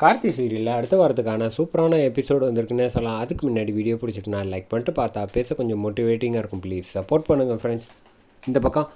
கார்த்தி சீரியலில் அடுத்த வாரத்துக்கான சூப்பரான எபிசோடு வந்திருக்குன்னே சொல்லலாம். அதுக்கு முன்னாடி வீடியோ பிடிச்சிட்டுனா லைக் பண்ணிட்டு பார்த்தா பேச கொஞ்சம் மோட்டிவேட்டிங்காக இருக்கும் ப்ளீஸ் சப்போர்ட் பண்ணுங்கள் ஃப்ரெண்ட்ஸ் இந்த பக்கம்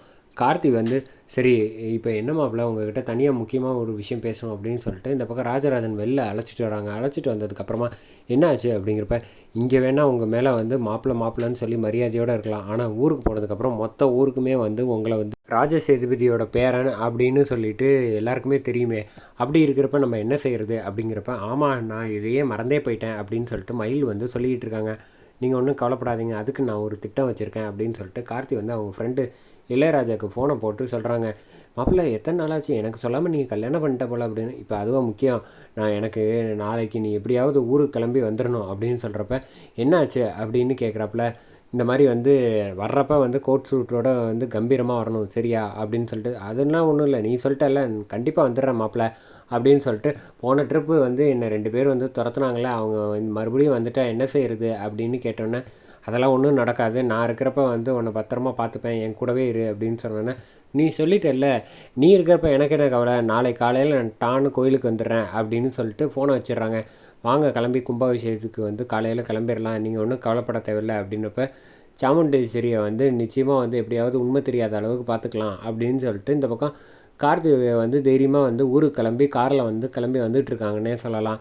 கார்த்தி வந்து சரி இப்போ என்ன மாப்பிள்ள உங்ககிட்ட தனியாக முக்கியமாக ஒரு விஷயம் பேசணும் அப்படின்னு சொல்லிட்டு இந்த பக்கம் ராஜராஜன் வெளில அழைச்சிட்டு வராங்க. அழைச்சிட்டு வந்ததுக்கப்புறமா என்ன ஆச்சு அப்படிங்கிறப்ப இங்கே வேணால் உங்கள் மேலே வந்து மாப்பிள்ளை மாப்பிள்ளன்னு சொல்லி மரியாதையோடு இருக்கலாம். ஆனால் ஊருக்கு போனதுக்கப்புறம் மொத்த ஊருக்குமே வந்து உங்களை வந்து ராஜ சேதுபதியோட பேரன் அப்படின்னு சொல்லிட்டு எல்லாருக்குமே தெரியுமே. அப்படி இருக்கிறப்ப நம்ம என்ன செய்கிறது அப்படிங்கிறப்ப ஆமாம் நான் இதையே மறந்தே போயிட்டேன் அப்படின்னு சொல்லிட்டு மயில் வந்து சொல்லிக்கிட்டு இருக்காங்க. நீங்கள் ஒன்றும் கவலைப்படாதீங்க. அதுக்கு நான் ஒரு திட்டம் வச்சுருக்கேன் அப்படின்னு சொல்லிட்டு கார்த்தி வந்து அவங்க ஃப்ரெண்டு இளையராஜாவுக்கு ஃபோனை போட்டு சொல்கிறாங்க மாப்பிள்ள எத்தனை நாளாச்சு? எனக்கு சொல்லாமல் நீங்கள் கல்யாணம் பண்ணிட்ட போல அப்படின்னு. இப்போ அதுவும் முக்கியம். நான் எனக்கு நாளைக்கு நீ எப்படியாவது ஊருக்கு கிளம்பி வந்துடணும் அப்படின்னு சொல்கிறப்ப என்னாச்சு? அப்படின்னு கேட்குறப்பல இந்த மாதிரி வந்து வர்றப்ப வந்து கோட் சூட்டோட வந்து கம்பீரமாக வரணும் சரியா? அப்படின்னு சொல்லிட்டு அதெல்லாம் ஒன்றும் இல்லை. நீ சொல்லிட்டல கண்டிப்பாக வந்துடுறேன் மாப்பிள்ள. அப்படின்னு சொல்லிட்டு போன ட்ரிப்பு வந்து என்னை ரெண்டு பேர் வந்து துரத்துனாங்களே அவங்க மறுபடியும் வந்துட்டால் என்ன செய்கிறது அப்படின்னு கேட்டோன்னே அதெல்லாம் ஒன்றும் நடக்காது. நான் இருக்கிறப்ப வந்து உன்னை பத்திரமா பார்த்துப்பேன். என் கூடவே இரு அப்படின்னு சொன்னேன்னா நீ சொல்லிட்டல்ல நீ இருக்கிறப்ப எனக்கு என்ன கவலை? நாளை காலையில் நான் டான்னு கோயிலுக்கு வந்துடுறேன் அப்படின்னு சொல்லிட்டு ஃபோனை வச்சிடுறாங்க. வாங்க கிளம்பி கும்பாபிஷேகத்துக்கு வந்து காலையில் கிளம்பிடலாம். நீங்கள் ஒன்றும் கவலைப்பட தேவையில்லை அப்படின்றப்ப சாமுண்டேஸ்வரியை வந்து நிச்சயமாக வந்து எப்படியாவது உண்மை தெரியாத அளவுக்கு பார்த்துக்கலாம் அப்படின்னு சொல்லிட்டு இந்த பக்கம் கார்த்திகை வந்து தைரியமாக வந்து ஊருக்கு கிளம்பி காரில் வந்து கிளம்பி வந்துட்டுருக்காங்கன்னே சொல்லலாம்.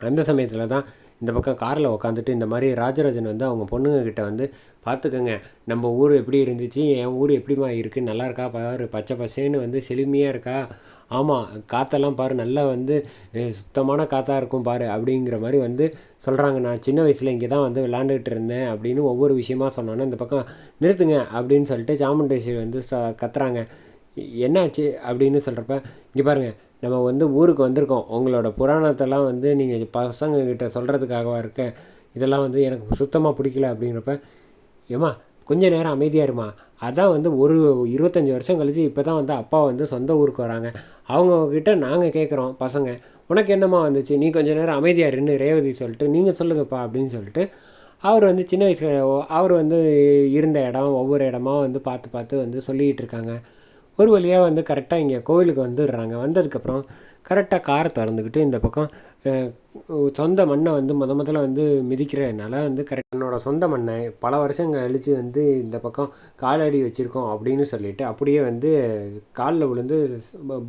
அந்த சமயத்தில் தான் இந்த பக்கம் காரில் உக்காந்துட்டு இந்த மாதிரி ராஜராஜன் வந்து அவங்க பொண்ணுங்கக்கிட்ட வந்து பார்த்துக்கோங்க நம்ம ஊர் எப்படி இருந்துச்சு என் ஊர் எப்படிமா இருக்குது நல்லா இருக்கா பாரு பச்சை பசேன்னு வந்து செழுமையாக இருக்கா? ஆமாம் காற்றெல்லாம் பாரு நல்லா வந்து சுத்தமான காற்றாக இருக்கும் பாரு அப்படிங்கிற மாதிரி வந்து சொல்கிறாங்க நான் சின்ன வயசில் இங்கே தான் வந்து விளாண்டுக்கிட்டு இருந்தேன் அப்படின்னு ஒவ்வொரு விஷயமா சொன்னோன்னே இந்த பக்கம் நிறுத்துங்க அப்படின்னு சொல்லிட்டு சாமுண்டேஸ்வரி வந்து ச கத்துறாங்க. என்னாச்சு அப்படின்னு சொல்கிறப்ப இங்கே பாருங்கள் நம்ம வந்து ஊருக்கு வந்திருக்கோம். உங்களோட புராணத்தெல்லாம் வந்து நீங்கள் பசங்கக்கிட்ட சொல்கிறதுக்காகவா இருக்க இதெல்லாம் வந்து எனக்கு சுத்தமாக பிடிக்கல அப்படிங்கிறப்ப ஏம்மா கொஞ்ச நேரம் அமைதியாக இருமா. அதான் வந்து ஒரு இருபத்தஞ்சி வருஷம் கழித்து இப்போ தான் வந்து அப்பா வந்து சொந்த ஊருக்கு வராங்க. அவங்கக்கிட்ட நாங்கள் கேட்குறோம் பசங்க. உனக்கு என்னம்மா வந்துச்சு? நீ கொஞ்சம் நேரம் அமைதியாக இருந்து ரேவதி சொல்லிட்டு நீங்கள் சொல்லுங்கப்பா அப்படின்னு சொல்லிட்டு அவர் வந்து சின்ன வயசில் அவர் வந்து இருந்த இடம் ஒவ்வொரு இடமா வந்து பார்த்து பார்த்து வந்து சொல்லிக்கிட்டு இருக்காங்க. ஒரு வழியாக வந்து கரெக்டாக இங்கே கோவிலுக்கு வந்துடுறாங்க. வந்ததுக்கப்புறம் கரெக்டாக காரை திறந்துக்கிட்டு இந்த பக்கம் சொந்த மண்ணை வந்து முத முதல்ல வந்து மிதிக்கிறதுனால வந்து கரெக்ட் என்னோட சொந்த மண்ணை பல வருஷங்கள் அழித்து வந்து இந்த பக்கம் காலடி வச்சுருக்கோம் அப்படின்னு சொல்லிட்டு அப்படியே வந்து காலில் விழுந்து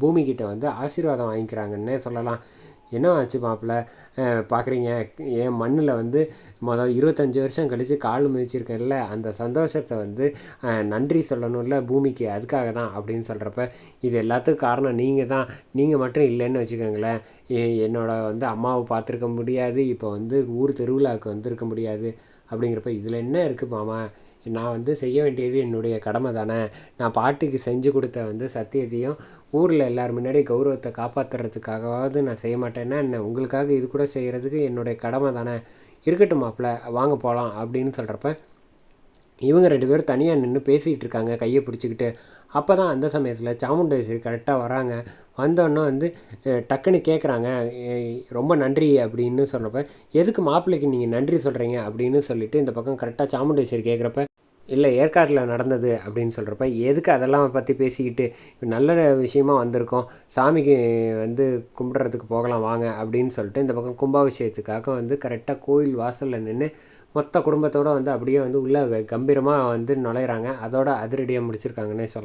பூமிக்கிட்ட வந்து ஆசீர்வாதம் வாங்கிக்கிறாங்கன்னே சொல்லலாம். என்ன ஆச்சு மாப்பிள்ள பார்க்குறீங்க என் மண்ணில் வந்து மொதல் இருபத்தஞ்சி வருஷம் கழித்து கால் மிதிச்சிருக்கேன்ல. அந்த சந்தோஷத்தை வந்து நன்றி சொல்லணும்ல பூமிக்கு. அதுக்காக தான் அப்படின்னு சொல்கிறப்ப இது எல்லாத்துக்கும் காரணம் நீங்கள் தான். நீங்கள் மட்டும் இல்லைன்னு வச்சுக்கோங்களேன். என்னோட வந்து அம்மாவை பார்த்துருக்க முடியாது. இப்போ வந்து ஊர் திருவிழாவுக்கு வந்திருக்க முடியாது. அப்படிங்கிறப்ப இதில் என்ன இருக்குது மாமா? நான் வந்து செய்ய வேண்டியது என்னுடைய கடமை தானே? நான் பாட்டிக்கு செஞ்சு கொடுத்த வந்து சத்தியத்தையும் ஊரில் எல்லோரும் முன்னாடி கௌரவத்தை காப்பாற்றுறதுக்காகவாவது நான் செய்ய மாட்டேன்னா என்ன? உங்களுக்காக இது கூட செய்கிறதுக்கு என்னுடைய கடமை தானே? இருக்கட்டும் மாப்பிள்ள வாங்க போகலாம் அப்படின்னு சொல்கிறப்ப இவங்க ரெண்டு பேரும் தனியாக நின்று பேசிகிட்டு இருக்காங்க கையை பிடிச்சிக்கிட்டு. அப்போ தான் அந்த சமயத்தில் சாமுண்டேஸ்வரி கரெக்டாக வராங்க. வந்தோடனே வந்து டக்குன்னு கேட்குறாங்க ரொம்ப நன்றி அப்படின்னு சொல்கிறப்ப எதுக்கு மாப்பிள்ளைக்கு நீங்கள் நன்றி சொல்கிறீங்க அப்படின்னு சொல்லிவிட்டு இந்த பக்கம் கரெக்டாக சாமுண்டேஸ்வரி கேட்குறப்ப இல்லை ஏற்காட்டில் நடந்தது அப்படின்னு சொல்கிறப்ப எதுக்கு அதெல்லாம் பற்றி பேசிக்கிட்டு நல்ல விஷயமா வந்திருக்கோம். சாமிக்கு வந்து கும்பிட்றதுக்கு போகலாம் வாங்க அப்படின்னு சொல்லிட்டு இந்த பக்கம் கும்பாபிஷேகத்துக்காக வந்து கரெக்டாக கோயில் வாசலில் நின்று மொத்த குடும்பத்தோடு வந்து அப்படியே வந்து உள்ளே கம்பீரமாக வந்து நுழையிறாங்க. அதோட அதிரடியாக முடிச்சிருக்காங்கன்னே சொல்லலாம்.